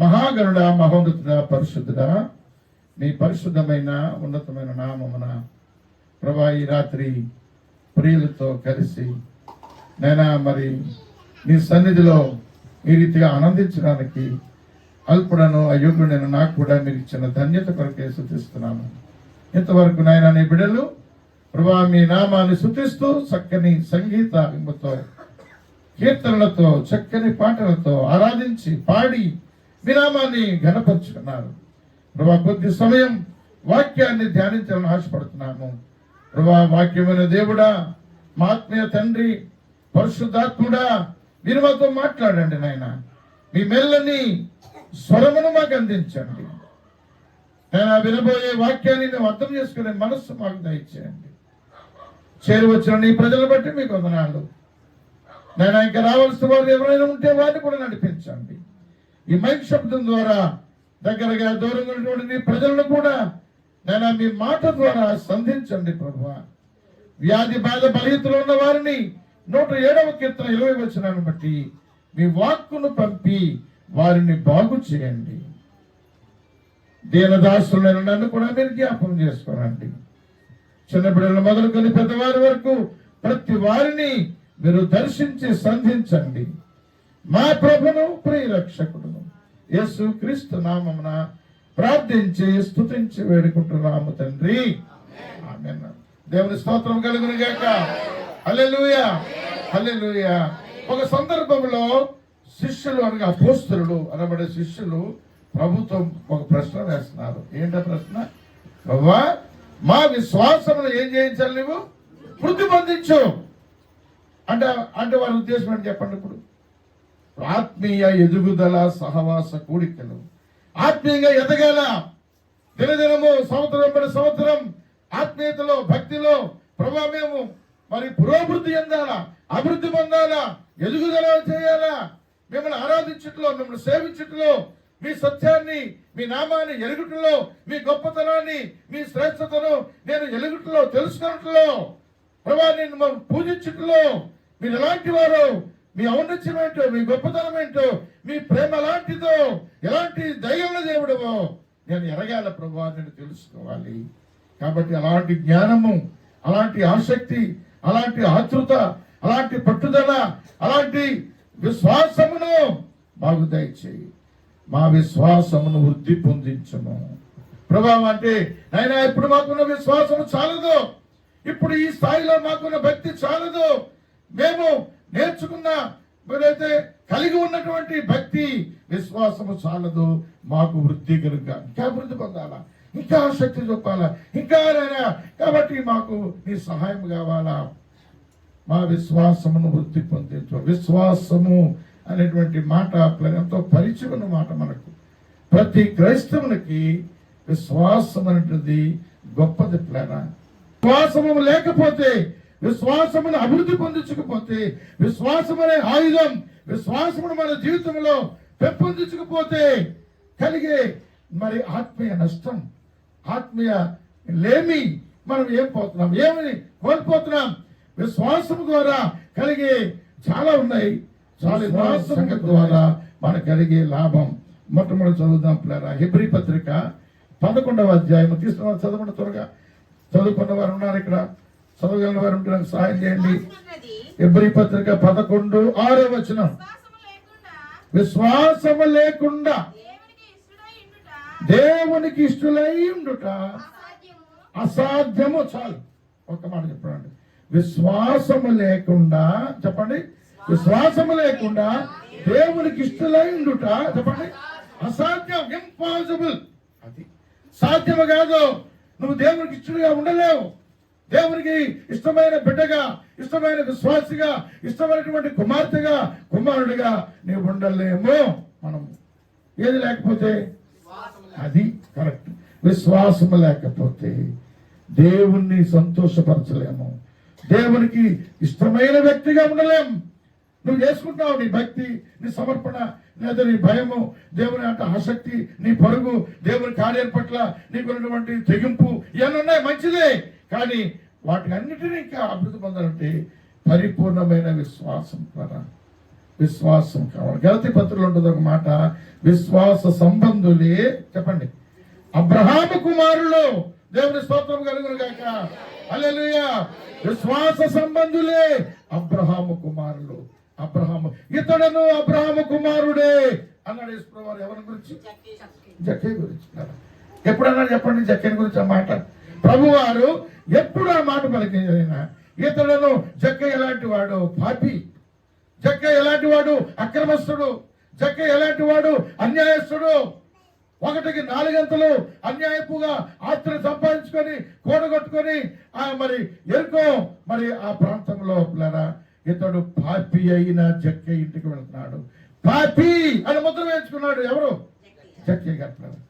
మహాగణుడ మహోన్నతుడ పరిశుద్ధుడ మీ పరిశుద్ధమైన ఉన్నతమైన నామమున ప్రభా ఈ రాత్రి ప్రియులతో కలిసి నేనా మరి మీ సన్నిధిలో ఈ రీతిగా ఆనందించడానికి అల్పుడను అయోగ్యుడను నాకు కూడా మీరు ఇచ్చిన ధన్యత కొరకే శుతిస్తున్నాను ఇంతవరకు నాయన నీ బిడ్డలు ప్రభా మీ నామాన్ని శుతిస్తూ చక్కని సంగీత సంగీతతో కీర్తనలతో చక్కని పాటలతో ఆరాధించి పాడి విరామాన్ని ఘనపరుచుకున్నారు. ప్రభా కొద్ది సమయం వాక్యాన్ని ధ్యానించాలని ఆశపడుతున్నాము. ప్రభా వాక్యమైన దేవుడా మా ఆత్మీయ తండ్రి పరిశుద్ధాత్ముడా మీరు మాతో మాట్లాడండి నాయన. మీ మెల్లని స్వరమును మాకు అందించండి. నేను వినబోయే వాక్యాన్ని మేము అర్థం చేసుకునే మనస్సు మాకు దయచేయండి. చేరువచ్చిన నీ ప్రజలు బట్టి మీకు వందనాలు. నేను ఇంకా రావాల్సిన వారు ఎవరైనా ఉంటే వారిని కూడా నడిపించండి. ఈ మైక్ శబ్దం ద్వారా దగ్గరగా దూరంగా ఉన్నటువంటి ప్రజలను కూడా నేను మీ మాట ద్వారా సంధించండి ప్రభు వ్యాధి బాధ బలహీతులు ఉన్న వారిని నూట ఏడవ కీర్తన ఇరవై వచనాన్ని బట్టి మీ వాక్కును పంపి వారిని బాగు చేయండి. దీనదాసులైన నన్ను కూడా మీరు జ్ఞాపకం చేసుకోనండి చిన్నపిల్లలు మొదలుకొని పెద్దవారి వరకు ప్రతి వారిని మీరు దర్శించి సంధించండి. మా ప్రభును ప్రియరక్షకుడు యేసు క్రీస్తు నామమున ప్రార్థించి స్థుతించి వేడుకుంటున్నాము తండ్రి. దేవుని స్తోత్రం కలుగును గాక. హల్లెలూయా. హల్లెలూయా. ఒక సందర్భంలో శిష్యులు అనగా అపోస్తులు అనబడే శిష్యులు ప్రభుత్వం ఒక ప్రశ్న వేస్తున్నారు. ఏంటో ప్రశ్న? బాబా మా విశ్వాసమును ఏం చేయించాలి నువ్వు వృద్ధి పొందించు. అంటే అంటే వారి ఉద్దేశం ఏంటి చెప్పండి ఇప్పుడు? ఆత్మీయ ఎదుగుదల సహవాస కూడికలు. ఆత్మీయంగా ఎదగాల. దినదినము సంవత్సరం పడి సంవత్సరం ఆత్మీయతలో భక్తిలో ప్రభా మేము మరి పురోభివృద్ధి చెందాలా? అభివృద్ధి పొందాలా? ఎదుగుదల చేయాలా? మిమ్మల్ని ఆరాధించట్లో మిమ్మల్ని సేవించట్లో మీ సత్యాన్ని మీ నామాన్ని ఎరుగుటలో మీ గొప్పతనాన్ని మీ శ్రేష్టతను నేను ఎలుగుటలో తెలుసుకున్నట్లో ప్రభా నేను మమ్మల్ని పూజించుటలో. మీరు ఎలాంటి వారు? మీ ఔన్నత్యం ఏంటో మీ గొప్పతనం ఏంటో మీ ప్రేమ ఎలాంటిదో ఎలాంటి దయ్యంలో దేవుడమో నేను ఎరగాల ప్రభా నేను తెలుసుకోవాలి. కాబట్టి అలాంటి జ్ఞానము అలాంటి ఆసక్తి అలాంటి ఆతృత అలాంటి పట్టుదల అలాంటి విశ్వాసమును మాకు దయచేయి. మా విశ్వాసమును వృద్ధి పొందించము. ప్రభావం అంటే నాయన ఇప్పుడు మాకున్న విశ్వాసము చాలదు. ఇప్పుడు ఈ స్థాయిలో మాకున్న భక్తి చాలదు. మేము నేర్చుకున్న మీరైతే కలిగి ఉన్నటువంటి భక్తి విశ్వాసము చాలదు మాకు వృద్ధి కనుక. ఇంకా అభివృద్ధి పొందాలా? ఇంకా శక్తి చూపాలా? ఇంకా నాయనా, కాబట్టి మాకు నీ సహాయం కావాలా? మా విశ్వాసమును వృద్ధి పొందించు. విశ్వాసము అనేటువంటి మాట ఎంతో పరిచయం మాట మనకు. ప్రతి క్రైస్తవునికి విశ్వాసం అనేటువంటిది గొప్పది ప్లేనా విశ్వాసము లేకపోతే విశ్వాసమును అభివృద్ధి పొందించకపోతే విశ్వాసం అనే ఆయుధం విశ్వాసమును మన జీవితంలో పెంపొందించకపోతే కలిగే మరి ఆత్మీయ నష్టం ఆత్మీయ లేమి మనం ఏం పోతున్నాం ఏమని కోల్పోతున్నాం? విశ్వాసం ద్వారా కలిగే చాలా ఉన్నాయి. చాలా విశ్వాసం ద్వారా మనకు కలిగే లాభం. మొట్టమొదటి చదువుదాం పిల్లరా. హెబ్రి పత్రిక పదకొండవ అధ్యాయం తీసుకున్న చదవండి త్వరగా. చదువుకున్న వారు ఉన్నారు ఇక్కడ. చదవగలిగిన వారు ఉంటే నాకు సహాయం చేయండి. ఎబ్రి పత్రిక పదకొండు ఆరో వచనం. విశ్వాసము లేకుండా దేవునికి ఇష్టలై ఉండుట అసాధ్యము చాలు. ఒక మాట చెప్పండి. విశ్వాసము లేకుండా చెప్పండి. విశ్వాసము లేకుండా దేవునికి ఇష్టలై ఉండుట చెప్పండి. అసాధ్యం ఇంపాసిబుల్ అది సాధ్యము కాదు. నువ్వు దేవునికి ఇష్టలుగా ఉండలేవు. దేవునికి ఇష్టమైన బిడ్డగా ఇష్టమైన విశ్వాసిగా ఇష్టమైనటువంటి కుమార్తెగా కుమారుడిగా నీవు ఉండలేమో. మనం ఏది లేకపోతే అది కరెక్ట్. విశ్వాసం లేకపోతే దేవుణ్ణి సంతోషపరచలేము. దేవునికి ఇష్టమైన వ్యక్తిగా ఉండలేం నువ్వు చేసుకుంటావు నీ భక్తి నీ సమర్పణ లేదా నీ భయము దేవుని అంటే ఆసక్తి నీ పరుగు దేవుని కార్యం పట్ల నీకున్నటువంటి తెగింపు ఇవన్నీ ఉన్నాయి మంచిదే. కానీ వాటి అన్నిటినీ ఇంకా అభివృద్ధి పొందాలంటే పరిపూర్ణమైన విశ్వాసం ద్వారా. విశ్వాసం కావాలి. గలతి పత్రులు ఉంటుంది ఒక మాట విశ్వాస సంబంధులే చెప్పండి. అబ్రహాము కుమారులు దేవుని స్తోత్రం కలుగును గాక. హల్లెలూయా. విశ్వాస సంబంధులే అబ్రహాము కుమారులు. అబ్రహాము ఇతడును అబ్రహాము కుమారుడే అన్నాడు యేసుప్రభు వారు ఎవరి గురించి? జక్కే గురించి కదా. ఎప్పుడు అన్నాడు చెప్పండి? జక్కే గురించి ఆ మాట. ప్రభువారు ఎప్పుడు ఆ మాట పలికిన ఇతడును జక్క ఎలాంటి వాడు? పాపి. జక్క ఎలాంటి వాడు? అక్రమస్తుడు. జక్క ఎలాంటి వాడు? అన్యాయస్తుడు. ఒకటికి నాలుగంతలు అన్యాయపుగా ఆస్తులు సంపాదించుకొని కూడగొట్టుకొని ఆ మరి ఎరుకో. మరి ఆ ప్రాంతంలో ఇతడు పాపి అయిన జక్క ఇంటికి వెళ్తున్నాడు. పాపి అని ముద్ర వేయించుకున్నాడు ఎవరు? జక్కే గారు.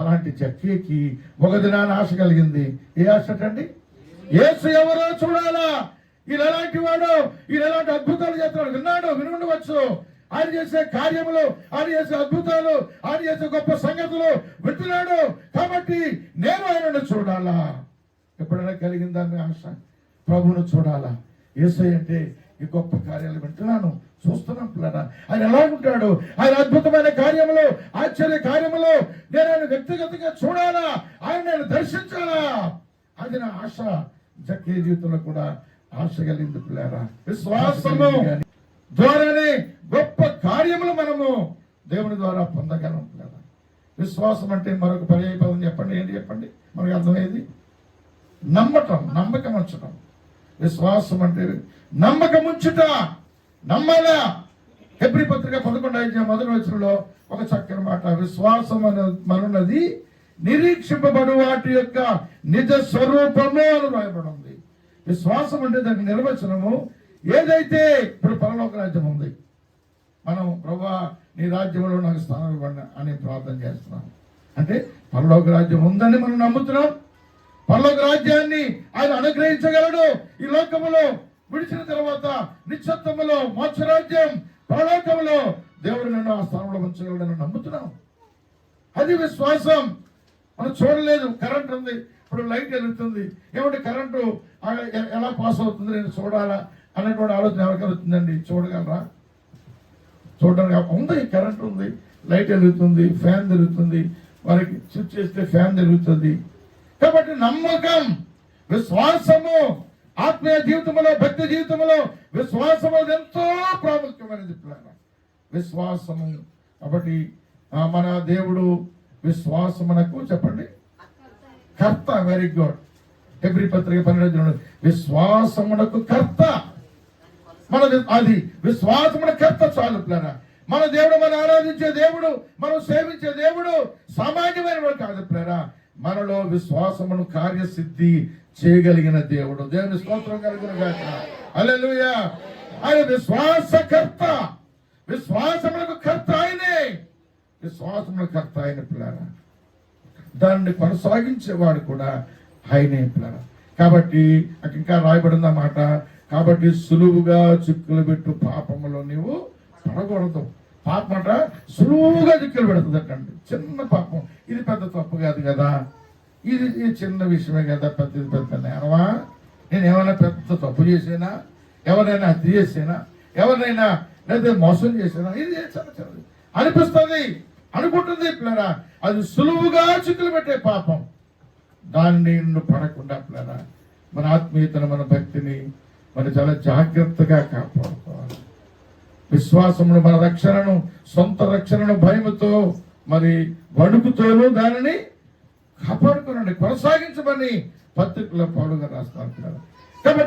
అలాంటి జక్కేకి ఒక దినాన్ని ఆశ కలిగింది. ఏ ఆశ అండి యేసు ఎవరో చూడాలా? ఈయన ఎలాంటి వాడు? ఈయన ఎలాంటి అద్భుతాలు చేస్తున్నాడు? విన్నాడు వినుండవచ్చు ఆయన చేసే కార్యములు ఆయన చేసే అద్భుతాలు ఆయన చేసే గొప్ప సంగతులు వింటున్నాడు. కాబట్టి నేను ఆయనను చూడాలా? ఎప్పుడైనా కలిగిందా మీ ఆశ? ప్రభువును చూడాలా? ఏసై అంటే ఈ గొప్ప కార్యాలు వింటున్నాను. చూస్తున్నాం పిల్లరా. ఆయన ఎలా ఉంటాడు? ఆయన అద్భుతమైన కార్యములు ఆశ్చర్య కార్యములు నేను ఆయన వ్యక్తిగతంగా చూడాలా? ఆయన నేను దర్శించాలా? అది నా ఆశ. జక్కే జీవితంలో కూడా ఆశ కలిగింది పిల్లరా. విశ్వాసము ద్వారానే గొప్ప కార్యములు మనము దేవుని ద్వారా పొందగలం పిల్లరా. విశ్వాసం అంటే మరొక పర్యాయ పదం చెప్పండి. ఏంటి చెప్పండి? మనకు అర్థమయ్యేది? నమ్మటం నమ్మకం ఉంచటం. విశ్వాసం అంటే నమ్మకం ఉంచుట. నమ్మాలా హెబ్రి పత్రిక పదకొండు ఐదు మొదటి వచనంలో ఒక చక్కని మాట. విశ్వాసం అనే మనున్నది నిరీక్షింపబడు వాటి యొక్క నిజ స్వరూపము అని రాయబడి ఉంది. విశ్వాసం అంటే దానికి నిర్వచనము ఏదైతే ఇప్పుడు పరలోక రాజ్యం ఉంది. మనం ప్రభా నీ రాజ్యంలో నాకు స్థానం ఇవ్వండి అని ప్రార్థన చేస్తున్నాం. అంటే పరలోక రాజ్యం ఉందని మనం నమ్ముతున్నాం. పరలోక రాజ్యాన్ని ఆయన అనుగ్రహించగలడు. ఈ లోకములో విడిచిన తర్వాత నిశ్చత్వంలో మోక్షరాజ్యం పరలోకములో దేవుడు నన్ను ఆ స్థానంలో ఉంచగలడని నమ్ముతున్నాం. అది విశ్వాసం. మనం చూడలేదు కరెంట్ ఉంది. ఇప్పుడు లైట్ వెలుగుతుంది. ఏమంటే కరెంటు ఎలా పాస్ అవుతుంది నేను చూడాలా అనేటువంటి ఆలోచన ఎవరికైనా వచ్చిందండి చూడగలరా? చూడడానికి ఉంది కరెంట్ ఉంది లైట్ వెలుగుతుంది ఫ్యాన్ తిరుగుతుంది వారికి స్విచ్ చేస్తే ఫ్యాన్ తిరుగుతుంది కాబట్టి నమ్మకం విశ్వాసము ఆత్మీయ జీవితంలో భక్తి జీవితంలో విశ్వాసము అది ఎంతో ప్రాముఖ్యమైనది విశ్వాసము. కాబట్టి మన దేవుడు విశ్వాసమునకు చెప్పండి? కర్త వెరీ గుడ్ ఎబ్రి పత్రిక పన్నెండు విశ్వాసమునకు కర్త. మన అది విశ్వాసమున కర్త చాలు ప్లారా మన దేవుడు మనం ఆరాధించే దేవుడు మనం సేవించే దేవుడు సామాన్యమైన వాడు కాదు ప్లారా మనలో విశ్వాసమును కార్యసిద్ధి చేయగలిగిన దేవుడు. దేవుని స్తోత్రం కలిగిన గాక హల్లెలూయా. ఆయన విశ్వాసకర్త. విశ్వాసములకు కర్త ఆయనే. విశ్వాసములకు కర్త ఆయన పిల్లరా. దాన్ని కొనసాగించేవాడు కూడా ఆయనే పిల్లల కాబట్టి నాకు ఇంకా రాయబడిన మాట. కాబట్టి సులువుగా చిక్కులు పెట్టు పాపములో నీవు పడకూడదు. పాపం అంట సులువుగా చిక్కులు పెడుతుంది అంటండి చిన్న పాపం. ఇది పెద్ద తప్పు కాదు కదా. ఇది ఇది చిన్న విషయమే కదా పెద్ద పెద్ద నేనవా నేను ఏమైనా పెద్ద తప్పు చేసినా? ఎవరైనా హత్య చేసినా? ఎవరినైనా లేదా మోసం చేసినా? ఇది చాలా చిన్నది అనిపిస్తుంది అనుకుంటుంది పిల్లరా. అది సులువుగా చిక్కులు పెట్టే పాపం. దాన్ని నిన్ను పడకుండా పిల్లరా మన ఆత్మీయతను మన భక్తిని మనం చాలా జాగ్రత్తగా కాపాడుకోవాలి. విశ్వాసమును మన రక్షణను సొంత రక్షణను భయముతో మరి వణుకుతోనూ దానిని కాపాడుకునండి కొనసాగించమని పత్రికలో పౌరుగా రాస్తారు పిల్లరా. కాబట్టి